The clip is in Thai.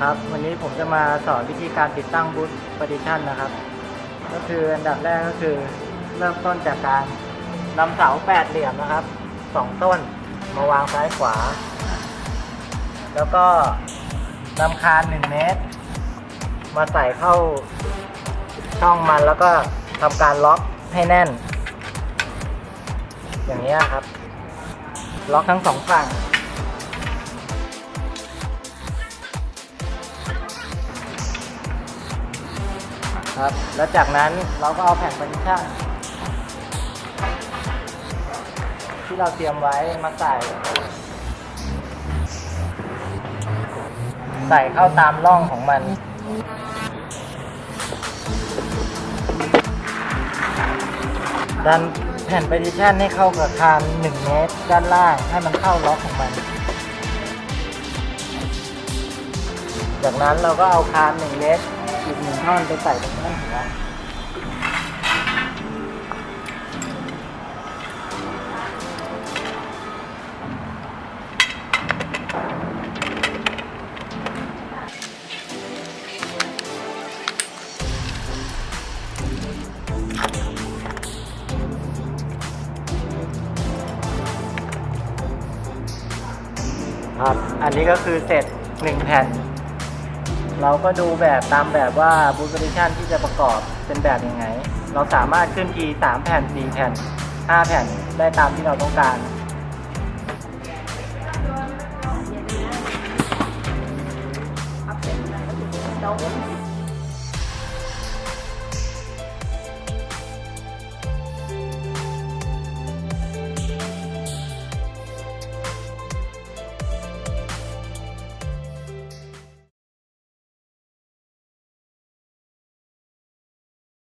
ครับวันนี้ผมจะมาสอนวิธีการติดตั้งบูทปฏิชันนะครับ ก็คืออันดับแรกก็คือเริ่มต้นจากการนำเสาแปดเหลี่ยมนะครับสองต้นมาวางซ้ายขวา แล้วก็นำคานหนึ่งเมตร มาใส่เข้าช่องมันแล้วก็ทำการล็อกให้แน่น อย่างนี้ครับ ล็อกทั้งสองฝั่ง ครับ แล้วจากนั้นเราก็เอาแผ่นปฏิชั่นที่เราเตรียมไว้มาใส่ ใส่เข้าตามร่องของมัน ดันแผ่นปฏิชั่นให้เข้ากับคาน1เมตรด้านล่างให้มันเข้าล็อกของมัน จากนั้นเราก็เอาคาน1เมตร อีกหนึ่งท่อนไปใส่ตรงนั้นหัวครับ อันนี้ก็คือเสร็จ1แผ่น เราก็ดูแบบตามแบบว่าบูสติชันที่จะประกอบเป็นแบบยังไง เราสามารถขึ้นทีสามแผ่นสี่แผ่นห้าแผ่นได้ตามที่เราต้องการอัพเป็นอะไรก็ถูกเรา